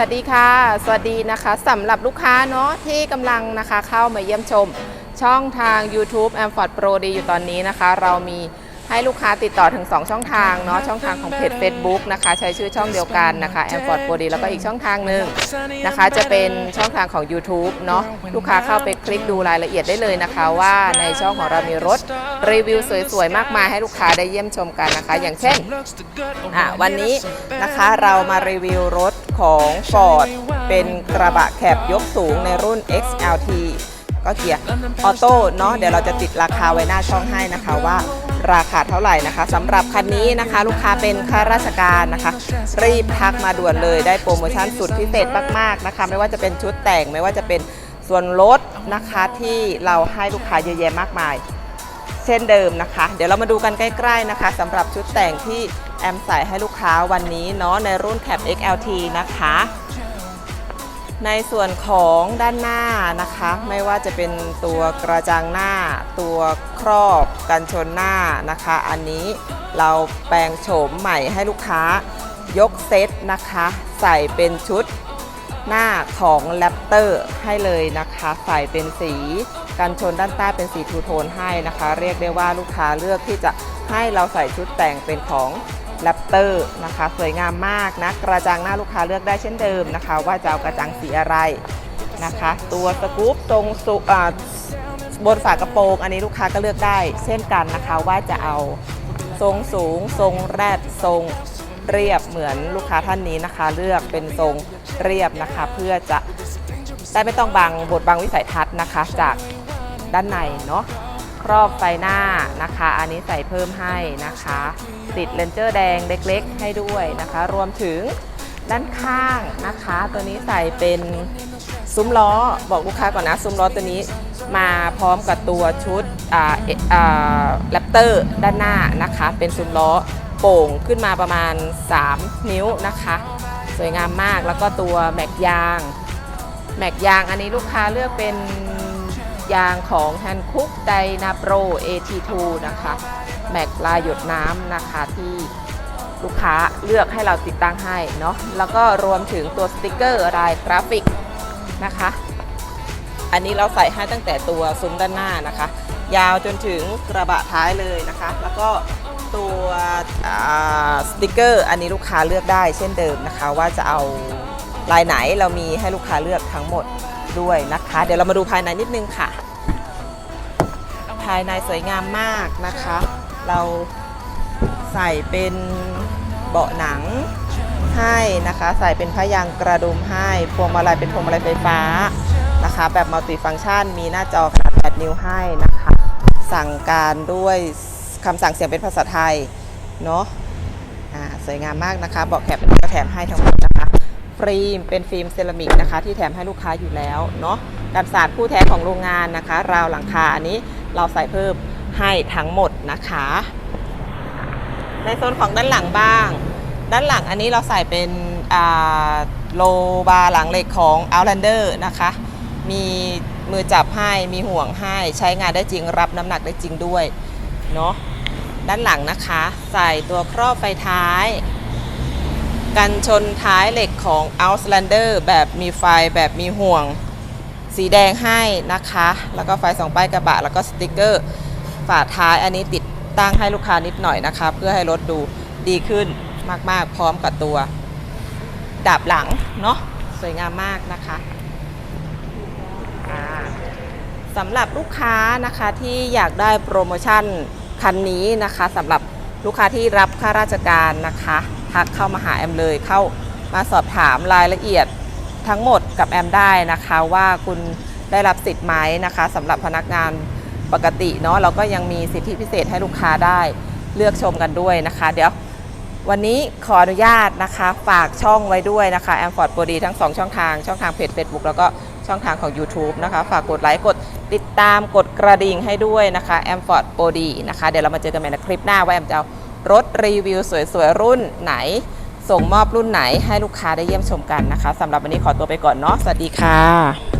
วัสดีค่ะ สวัสดีนะคะสำหรับลูกค้าเนาะที่กำลังนะคะเข้ามาเยี่ยมชม ช่องทาง YouTube a m f o r d Pro ดีอยู่ตอนนี้นะคะ เรามี ให้ลูกค้าติดต่อถึง 2 ช่องทางเนาะช่องทางของเพจ Facebook นะคะใช้ชื่อช่องเดียวกันนะคะ a m f o r d Pro ดีแล้วก็อีกช่องทางหนึ่งนะคะจะเป็นช่องทางของ YouTube เนาะลูกค้าเข้าไปคลิกดูรายละเอียดได้เลยนะคะ ว่าในช่องของเรามีรถรีวิวสวยๆ มากมายให้ลูกค้าได้เยี่ยมชมกันนะคะ อย่างเช่นอะวันนี้นะคะเรามารีวิวรถของ Ford เป็นกระบะแคบยกสูงในรุ่น XLT ก็เกียร์ออโต้เนาะเดี๋ยวเราจะติดราคาไว้หน้าช่องให้นะคะว่า ราคาเท่าไหร่นะคะสำหรับคันนี้นะคะ ลูกค้าเป็นข้าราชการนะคะ รีบทักมาด่วนเลยได้โปรโมชั่นสุดพิเศษมากๆนะคะ ไม่ว่าจะเป็นชุดแต่งไม่ว่าจะเป็นส่วนลดนะคะที่เราให้ลูกค้าเยอะแยะมากมาย เช่นเดิมนะคะ เดี๋ยวเรามาดูกันใกล้ๆนะคะสำหรับชุดแต่งที่แอมใส่ให้ลูกค้าวันนี้เนาะในรุ่นแคป XLT นะคะ ในส่วนของด้านหน้านะคะ ไม่ว่าจะเป็นตัวกระจังหน้า ตัวครอบกันชนหน้านะคะ อันนี้เราแปลงโฉมใหม่ให้ลูกค้ายกเซตนะคะ ใส่เป็นชุดหน้าของแรปเตอร์ให้เลยนะคะ ใส่เป็นสีกันชนด้านใต้เป็นสีทูโทนให้นะคะ เรียกได้ว่าลูกค้าเลือกที่จะให้เราใส่ชุดแต่งเป็นของ แรปเตอร์นะคะ สวยงามมากนะ กระจังหน้าลูกค้าเลือกได้เช่นเดิมนะคะ ว่าจะเอากระจังสีอะไรนะคะ ตัวสกู๊ปตรงสุบนฝากระโปรง อันนี้ลูกค้าก็เลือกได้ เช่นกันนะคะว่าจะเอาทรงสูง ทรงแรดทรงเรียบเหมือนลูกค้าท่านนี้นะคะ เลือกเป็นทรงเรียบนะคะ เพื่อจะได้ไม่ต้องบังบทบังวิสัยทัศน์นะคะ จากด้านในเนาะ ครอบไฟหน้านะคะ อันนี้ใส่เพิ่มให้นะคะ ติดเลนเจอร์แดงเล็กๆ ให้ด้วยนะคะ รวมถึงด้านข้างนะคะ ตัวนี้ใส่เป็นซุ้มล้อบอกลูกค้าก่อนนะ ซุ้มล้อตัวนี้มาพร้อมกับตัวชุดอ่าเออ่าแรปเตอร์ด้านหน้านะคะ เป็นซุ้มล้อโป่งขึ้นมาประมาณ 3 นิ้วนะคะ สวยงามมากแล้วก็ตัวแม็กยาง แม็กยางอันนี้ลูกค้าเลือกเป็น ยางของ h a n k o o k d y n a Pro AT2 นะคะ แม็กลายหยดน้ำนะคะที่ลูกค้าเลือกให้เราติดตั้งให้เนาะแล้วก็รวมถึงตัวสติกเกอร์ลายกราฟิกนะคะ อันนี้เราใส่ให้ตั้งแต่ตัวซุ้มด้านหน้านะคะ ยาวจนถึงกระบะท้ายเลยนะคะ แล้วก็ตัวอ่าสติกเกอร์อันนี้ลูกค้าเลือกได้เช่นเดิมนะคะ ว่าจะเอา ลายไหนเรามีให้ลูกค้าเลือกทั้งหมดด้วยนะคะ เดี๋ยวเรามาดูภายในนิดนึงค่ะ ภายในสวยงามมากนะคะ เราใส่เป็นเบาะหนังให้นะคะ ใส่เป็นพยางกระดุมให้พวงมาลัยเป็นพวงมาลัยไฟฟ้านะคะ แบบมัลติฟังก์ชันมีหน้าจอขนาด8นิ้วให้นะคะ สั่งการด้วยคำสั่งเสียงเป็นภาษาไทยเนาะอ่าสวยงามมากนะคะเบาะแคปก็แถมให้ทั้งหมดนะคะ ฟิล์มเป็นฟิล์มเซรามิกนะคะ ที่แถมให้ลูกค้าอยู่แล้วเนาะกันศาสตร์คู่แท้ของโรงงานนะคะ ราวหลังคาอันนี้เราใส่เพิ่มให้ทั้งหมดนะคะ ในโซนของด้านหลังบ้าง ด้านหลังอันนี้เราใส่เป็นโลบาร์หลังเหล็กของ Outlander นะคะ มีมือจับให้มีห่วงให้ใช้งานได้จริงรับน้ำหนักได้จริงด้วยเนาะด้านหลังนะคะ ใส่ตัวครอบไฟท้าย กันชนท้ายเหล็กของ Outlander แบบมีไฟแบบมีห่วง สีแดงให้นะคะ แล้วก็ไฟสองป้ายกระบะ แล้วก็สติกเกอร์ ฝาท้ายอันนี้ติดตั้งให้ลูกค้านิดหน่อยนะคะ เพื่อให้รถดูดีขึ้นมากๆ พร้อมกับตัวดับหลังเนาะสวยงามมากนะคะสำหรับลูกค้านะคะที่อยากได้โปรโมชั่นคันนี้นะคะสำหรับลูกค้าที่รับข้าราชการนะคะ ทักเข้ามาหาแอมเลยเข้ามาสอบถามรายละเอียดทั้งหมดกับแอมได้นะคะว่าคุณได้รับสิทธิ์ไหมนะคะสำหรับพนักงานปกติเนาะเราก็ยังมีสิทธิพิเศษให้ลูกค้าได้เลือกชมกันด้วยนะคะ เดี๋ยววันนี้ขออนุญาตนะคะ ฝากช่องไว้ด้วยนะคะแอมฟอร์ดโปรดีทั้ง 2 ช่องทาง ช่องทางเพจ Facebook แล้วก็ช่องทางของ YouTube นะคะ ฝากกดไลค์กดติดตามกดกระดิ่งให้ด้วยนะคะแอมฟอร์ดโปรดีนะคะ เดี๋ยวเรามาเจอกันใหม่ในคลิปหน้าว่าแอมจะเอา รถรีวิวสวยๆรุ่นไหน ส่งมอบรุ่นไหนให้ลูกค้าได้เยี่ยมชมกันนะคะสำหรับวันนี้ขอตัวไปก่อนเนาะสวัสดีค่ะ